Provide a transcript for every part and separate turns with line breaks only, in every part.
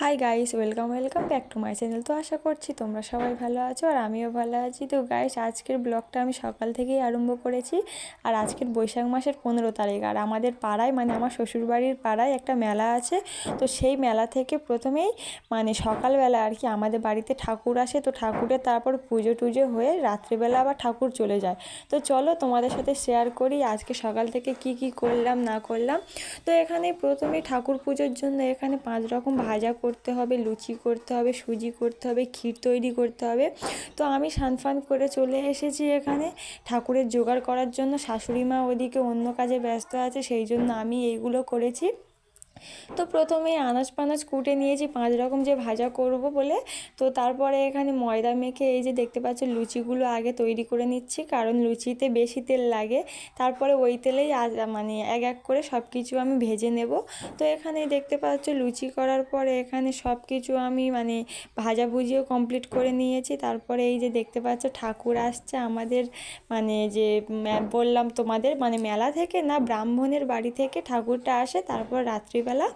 Hi guys welcome welcome back to my channel তো আশা করছি তোমরা সবাই ভালো আছো আর আমিও ভালো আছি। তো গাইস আজকের ব্লগটা আমি সকাল থেকেই আরম্ভ করেছি আর আজকের বৈশাখ মাসের পনেরো তারিখ। আর আমাদের পাড়ায় মানে আমার শ্বশুরবাড়ির পাড়ায় একটা মেলা আছে। তো সেই মেলা থেকে প্রথমেই মানে সকালবেলা আর কি আমাদের বাড়িতে ঠাকুর আসে। তো ঠাকুরের তারপর পুজো টুজো হয়ে রাত্রিবেলা আবার ঠাকুর চলে যায়। তো চলো তোমাদের সাথে শেয়ার করি আজকে সকাল থেকে কি কি করলাম, না করলাম। তো এখানে প্রথমেই ঠাকুর পুজোর জন্য এখানে পাঁচ রকম ভাজা করতে হবে, লুচি করতে হবে, সুজি করতে হবে, ক্ষীর তৈরি করতে হবে। তো আমি সানফান করে চলে এসেছি এখানে। ঠাকুরের জোগাড় করার জন্য শাশুড়ি মা ওদিকে অন্য কাজে ব্যস্ত আছে, সেই জন্য আমি এইগুলো করেছি। তো প্রথমে আনাজ পানাজ কুটে নিয়েছি, পাঁচ রকম যে ভাজা করব বলে। তো তারপরে এখানে ময়দা মেখে এই যে দেখতে পাচ্ছ লুচিগুলো আগে তৈরি করে নিচ্ছি, কারণ লুচিতে বেশি তেল লাগে। তারপরে ওই তেলেই মানে এক এক করে সব কিছু আমি ভেজে নেব। তো এখানে দেখতে পাচ্ছ লুচি করার পরে এখানে সব কিছু আমি মানে ভাজাভুজিও কমপ্লিট করে নিয়েছি। তারপরে এই যে দেখতে পাচ্ছ ঠাকুর আসছে আমাদের মানে যে বললাম তোমাদের মানে মেলা থেকে না ব্রাহ্মণের বাড়ি থেকে ঠাকুরটা আসে, তারপর রাত্রিবেলা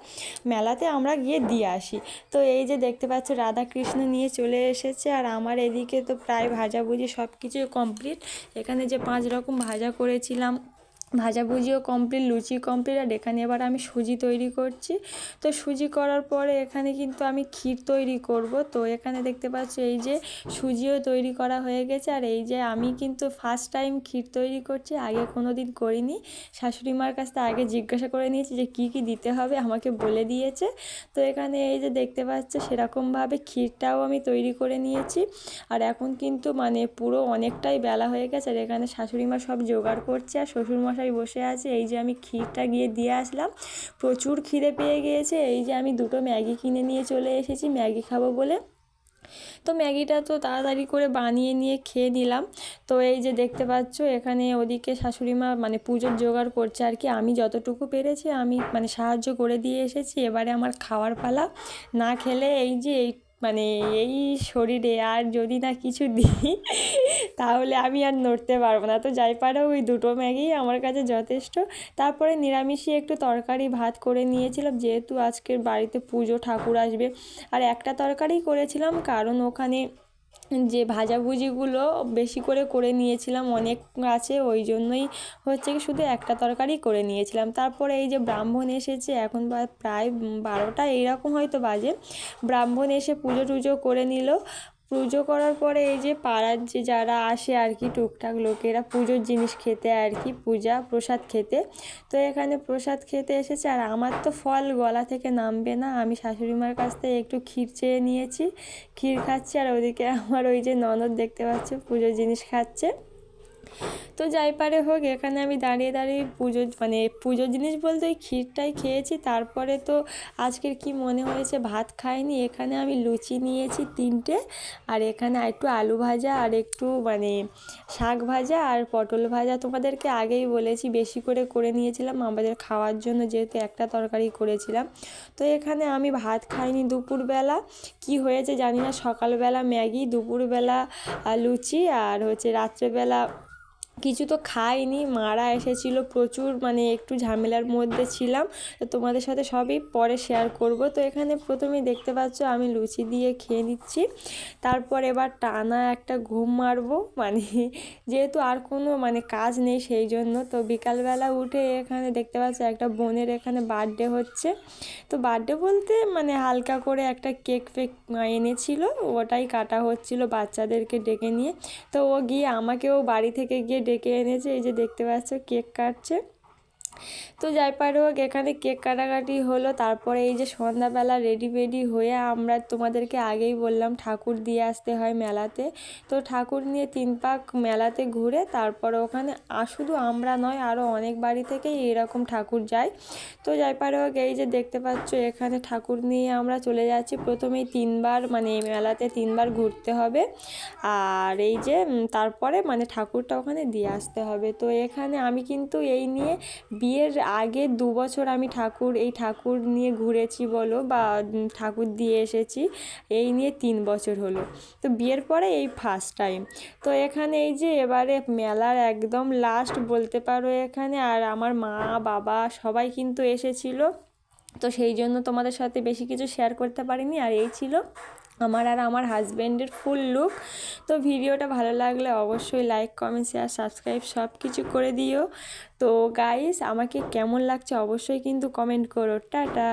মেলাতে আমরা গিয়ে দিয়ে আসি। তো এই যে দেখতে পাচ্ছ রাধাকৃষ্ণ নিয়ে চলে এসেছে আর আমার এদিকে তো প্রায় ভাজাভুজি সব কিছুই কমপ্লিট এখানে যে পাঁচ রকম ভাজা করেছিলাম ভাজাভুজিও কমপ্লিট লুচি কমপ্লিট আর এখানে এবার আমি সুজি তৈরি করছি। তো সুজি করার পরে এখানে কিন্তু আমি ক্ষীর তৈরি করব। তো এখানে দেখতে পাচ্ছি এই যে সুজিও তৈরি করা হয়ে গেছে। আর এই যে আমি কিন্তু ফার্স্ট টাইম ক্ষীর তৈরি করছি, আগে কোনো দিন করিনি। শাশুড়ি মার কাছ থেকে আগে জিজ্ঞাসা করে নিয়েছি যে কী কী দিতে হবে, আমাকে বলে দিয়েছে। তো এখানে এই যে দেখতে পাচ্ছে সেরকমভাবে ক্ষীরটাও আমি তৈরি করে নিয়েছি। আর এখন কিন্তু মানে পুরো অনেকটাই বেলা হয়ে গেছে, আর এখানে শাশুড়ি মা সব জোগাড় করছে, আর শ্বশুরমশাই মশাই বসে আছে। এই যে আমি ক্ষীরটা গিয়ে দিয়ে আসলাম। প্রচুর খিদে পেয়ে গিয়েছে। এই যে আমি দুটো ম্যাগি কিনে নিয়ে চলে এসেছি ম্যাগি খাব বলে। তো ম্যাগিটা তো তাড়াতাড়ি করে বানিয়ে নিয়ে খেয়ে নিলাম। তো এই যে দেখতে পাচ্ছ, এখানে ওদিকে শাশুড়ি মা মানে পুজোর জোগাড় করছে আর কি। আমি যতটুকু পেরেছি আমি মানে সাহায্য করে দিয়ে এসেছি। এবারে আমার খাওয়ার পালা না খেলে এই যে এই মানে এই শরীরে আর যদি না কিছু দিই, তাহলে আমি আর নড়তে পারব না। তো যাই পারো ওই দুটো ম্যাগি আমার কাছে যথেষ্ট। তারপরে নিরামিষই একটু তরকারি ভাত করে নিয়েছিলাম, যেহেতু আজকের বাড়িতে পুজো ঠাকুর আসবে। আর একটা তরকারি করেছিলাম, কারণ ওখানে যে ভাজাভুজিগুলো বেশি করে করে নিয়েছিলাম অনেক আছে, ওই জন্যই হচ্ছে কি শুধু একটা তরকারি করে নিয়েছিলাম। তারপরে এই যে ব্রাহ্মণ এসেছে, এখন প্রায় বারোটা, এইরকম হয়তো বাজে। ব্রাহ্মণ এসে পুজো টুজো করে নিল। পুজো করার পরে এই যে পাড়ার যে যারা আসে আর কি টুকটাক লোকেরা পুজোর জিনিস খেতে আর কি, পূজা, প্রসাদ খেতে। তো এখানে প্রসাদ খেতে এসেছে আর আমার তো ফল গলা থেকে নামবে না। আমি শাশুড়ি মার কাছ থেকে একটু ক্ষীর চেয়ে নিয়েছি। ক্ষীর খাচ্ছি আর ওদিকে আমার ওই যে ননদ দেখতে পাচ্ছে পুজোর জিনিস খাচ্ছে। তো যাই পারে হোক, এখানে আমি দাঁড়িয়ে দাঁড়িয়ে পুজো মানে পুজোর জিনিস বলতে ওই ক্ষীরটাই খেয়েছি। তারপরে তো আজকের কি মনে হয়েছে ভাত খাইনি। এখানে আমি লুচি নিয়েছি তিনটে, আর এখানে একটু আলু ভাজা, আর একটু মানে শাক ভাজা আর পটল ভাজা। তোমাদেরকে আগেই বলেছি, বেশি করে করে নিয়েছিলাম। আমাদের খাওয়ার জন্য যেহেতু একটা তরকারি করেছিলাম। তো এখানে আমি ভাত খাইনি দুপুরবেলা। কি হয়েছে জানি না। সকালবেলা ম্যাগি, দুপুরবেলা লুচি, আর হচ্ছে রাত্রেবেলা কিছু তো খাইনি, মারা এসেছিল প্রচুর মানে একটু ঝামেলার মধ্যে ছিলাম। তো তোমাদের সাথে সবই পরে শেয়ার করব। তো এখানে প্রথমেই দেখতে পাচ্ছ আমি লুচি দিয়ে খেয়ে নিচ্ছি। তারপর এবার টানা একটা ঘুম মারবো। মানে যেহেতু আর কোনো মানে কাজ নেই সেই জন্য। তো বিকালবেলা উঠে এখানে দেখতে পাচ্ছ একটা বোনের এখানে বার্থডে হচ্ছে। তো বার্থডে বলতে মানে হালকা করে একটা কেক ফেক এনেছিল। ওটাই কাটা হচ্ছিল বাচ্চাদেরকে ডেকে নিয়ে। তো ও গিয়ে আমাকেও বাড়ি থেকে গিয়ে ডেকে এনেছে এই যে দেখতে পাচ্ছ কেক কাটছে। তো যাই পারে হোক, এখানে কেক কাটাকাটি হলো। তারপরে এই যে সন্ধ্যাবেলা রেডি ফেডি হয়ে আমরা তোমাদেরকে আগেই বললাম ঠাকুর দিয়ে আসতে হয় মেলাতে। তো ঠাকুর নিয়ে তিন পাক মেলাতে ঘুরে তারপরে ওখানে শুধু আমরা নয় আরও অনেক বাড়ি থেকেই এরকম ঠাকুর যায়। তো যাই পারে হোক, এই যে দেখতে পাচ্ছ এখানে ঠাকুর নিয়ে আমরা চলে যাচ্ছি। প্রথমেই তিনবার মানে মেলাতে তিনবার ঘুরতে হবে। আর এই যে তারপরে মানে ঠাকুরটা ওখানে দিয়ে আসতে হবে। তো এখানে আমি কিন্তু এই নিয়ে বিয়ের আগে দু বছর আমি ঠাকুর, এই ঠাকুর নিয়ে ঘুরেছি বলো বা ঠাকুর দিয়ে এসেছি, এই নিয়ে তিন বছর হলো। তো বিয়ের পরে এই ফার্স্ট টাইম তো এখানে এই যে এবারে মেলার একদম লাস্ট বলতে পারো এখানে, আর আমার মা, বাবা সবাই কিন্তু এসেছিল। তো সেই জন্য তোমাদের সাথে বেশি কিছু শেয়ার করতে পারিনি, আর এই ছিল আমার আর আমার হাজব্যান্ডের ফুল লুক। তো ভিডিওটা ভালো লাগলে অবশ্যই লাইক কমেন্ট শেয়ার সাবস্ক্রাইব সব কিছু করে দিও। তো গাইস আমাকে কেমন লাগছে অবশ্যই কিন্তু কমেন্ট করো। টাটা!